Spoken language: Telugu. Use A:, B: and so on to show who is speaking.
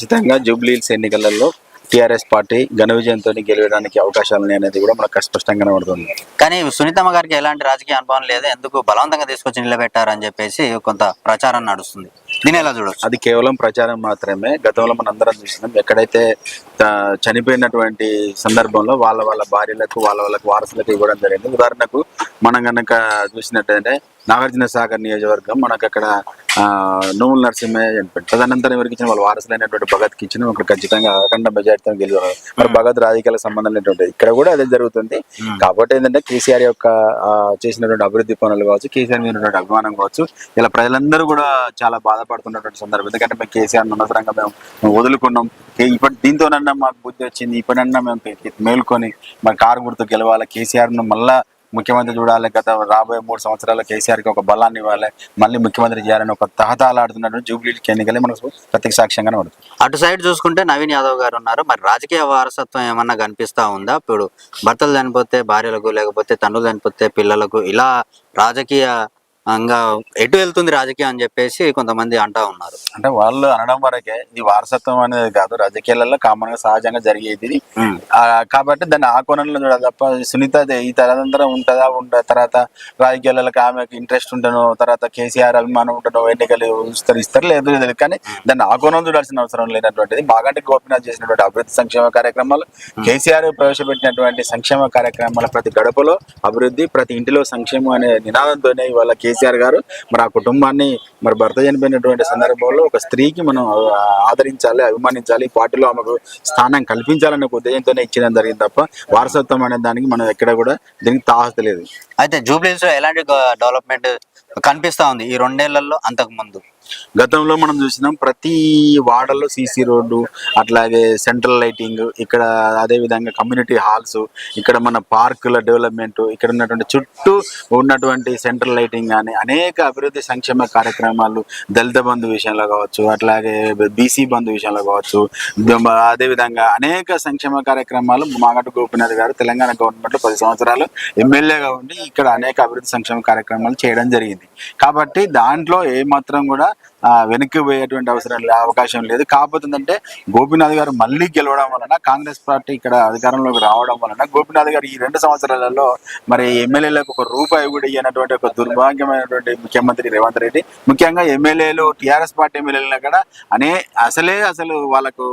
A: ఖచ్చితంగా జూబ్లీహిల్స్ ఎన్నికలలో టీఆర్ఎస్ పార్టీ ఘన విజయంతో గెలవడానికి అవకాశాలు అనేది కూడా మనకు స్పష్టంగా కనబడుతుంది.
B: కానీ సునీతమ్మ గారికి ఎలాంటి రాజకీయ అనుభవం లేదు. ఎందుకు బలవంతంగా తీసుకొచ్చి నిలబెట్టారని చెప్పేసి కొంత ప్రచారం నడుస్తుంది. దీని ఎలా చూడొచ్చు?
A: అది కేవలం ప్రచారం మాత్రమే. గతంలో మనం అందరం చూసినాం. ఎక్కడైతే చనిపోయినటువంటి సందర్భంలో వాళ్ళ వాళ్ళ భార్యలకు వాళ్ళ వాళ్ళకి వారసులకు ఇవ్వడం జరిగింది. ఉదాహరణకు మనం కనుక చూసినట్టయితే నాగార్జున సాగర్ నియోజకవర్గం మనకు అక్కడ నోముల నరసింహయ్య తదనంతరం ఎవరికి ఇచ్చిన వాళ్ళ వారసులైనటువంటి భగత్కి ఇచ్చిన అక్కడ ఖచ్చితంగా అఖండ మెజార్టీతో గెలిచారు మరి భగత్ రాజకీయాలకు సంబంధం లేనటువంటి ఇక్కడ కూడా అదే జరుగుతుంది. కాబట్టి ఏంటంటే కేసీఆర్ యొక్క చేసినటువంటి అభివృద్ధి పనులు కావచ్చు కేసీఆర్ మీద అభిమానం కావచ్చు ఇలా ప్రజలందరూ కూడా చాలా బాధపడుతున్నటువంటి సందర్భం. ఎందుకంటే మేము కేసీఆర్ అనవసరంగా మేము మేము వదులుకున్నాం ఇప్పటి దీంతోనన్నా మాకు బుద్ధి వచ్చింది ఇప్పుడన్నా మేము మేల్కొని మరి కారు గుర్తు గెలవాలి కేసీఆర్ను మళ్ళా ముఖ్యమంత్రి చూడాలి. గత రాబోయే మూడు సంవత్సరాల కేసీఆర్కి ఒక బలాన్ని ఇవ్వాలి. మళ్ళీ ముఖ్యమంత్రి చేయాలని ఒక తహతాలాడుతున్నటువంటి జూబ్లీ ఎన్నికలే మనకు ప్రత్యక్ష సాక్ష్యంగానే పడుతుంది.
B: అటు సైడ్ చూసుకుంటే నవీన్ యాదవ్ గారు ఉన్నారు. మరి రాజకీయ వారసత్వం ఏమన్నా కనిపిస్తా ఉందా? ఇప్పుడు భర్తలు చనిపోతే భార్యలకు లేకపోతే తండ్రులు చనిపోతే పిల్లలకు ఇలా రాజకీయ ఎటు వెళ్తుంది రాజకీయం అని చెప్పేసి కొంతమంది అంటా ఉన్నారు.
A: అంటే వాళ్ళు అనడం వరకే ఇది వారసత్వం అనేది కాదు. రాజకీయాలలో కామన్గా సహజంగా జరిగేది కాబట్టి దాన్ని ఆ కోణంలో చూడాలి తప్ప సునీత ఈ తదనంతరం ఉంటుందా? ఉంట తర్వాత రాజకీయాలకు ఆమెకు ఇంట్రెస్ట్ ఉంటానో తర్వాత కేసీఆర్ అభిమానం ఉంటానో ఎన్నికలు ఇస్తారు ఇస్తారు లేదు లేదు కానీ దాన్ని ఆ కోణం చూడాల్సిన అవసరం లేనటువంటిది. మాగంటి గోపినాథ్ చేసినటువంటి అభివృద్ధి సంక్షేమ కార్యక్రమాలు కేసీఆర్ ప్రవేశపెట్టినటువంటి సంక్షేమ కార్యక్రమాల ప్రతి గడపలో అభివృద్ధి ప్రతి ఇంటిలో సంక్షేమం అనే నినాదంతోనే ఇవాళ కేసీఆర్ గారు మరి ఆ కుటుంబాన్ని మరి భర్త చనిపోయినటువంటి సందర్భంలో ఒక స్త్రీకి మనం ఆదరించాలి అభిమానించాలి పార్టీలో ఆమెకు స్థానం కల్పించాలనే ఒక ఉద్దేశంతోనే ఇచ్చడం జరిగింది తప్ప వారసత్వం అనే దానికి మనం ఎక్కడ కూడా దీనికి తాహత లేదు.
B: అయితే జూబ్లీస్లో ఎలాంటి డెవలప్మెంట్ కనిపిస్తా ఉంది ఈ రెండేళ్ళలో అంతకు ముందు?
A: గతంలో మనం చూసినాం ప్రతి వాడల్లో సీసీ రోడ్డు అట్లాగే సెంట్రల్ లైటింగ్ ఇక్కడ అదే విధంగా కమ్యూనిటీ హాల్స్ ఇక్కడ మన పార్కుల డెవలప్మెంట్ ఇక్కడ ఉన్నటువంటి చుట్టూ ఉన్నటువంటి సెంట్రల్ లైటింగ్ కానీ అనేక అభివృద్ధి సంక్షేమ కార్యక్రమాలు దళిత బంధు విషయంలో కావచ్చు అట్లాగే బీసీ బంధు విషయంలో కావచ్చు అదేవిధంగా అదే విధంగా అనేక సంక్షేమ కార్యక్రమాలు మాగట్టు గోపినాథ్ గారు తెలంగాణ గవర్నమెంట్లో పది సంవత్సరాలు ఎమ్మెల్యేగా ఉండి ఇక్కడ అనేక అభివృద్ధి సంక్షేమ కార్యక్రమాలు చేయడం జరిగింది. కాబట్టి దాంట్లో ఏమాత్రం కూడా వెనక్కి పోయేటువంటి అవసరం లే- అవకాశం లేదు. కాకపోతే ఏంటంటే గోపీనాథ్ గారు మళ్ళీ గెలవడం వలన కాంగ్రెస్ పార్టీ ఇక్కడ అధికారంలోకి రావడం వలన గోపీనాథ్ గారు ఈ రెండు సంవత్సరాలలో మరి ఎమ్మెల్యేలకు ఒక రూపాయి కూడా ఇయ్యనటువంటి ఒక దుర్భాగ్యమైనటువంటి ముఖ్యమంత్రి రేవంత్ రెడ్డి. ముఖ్యంగా ఎమ్మెల్యేలు టీఆర్ఎస్ పార్టీ ఎమ్మెల్యేలను కూడా అనే అసలే అసలు వాళ్ళకు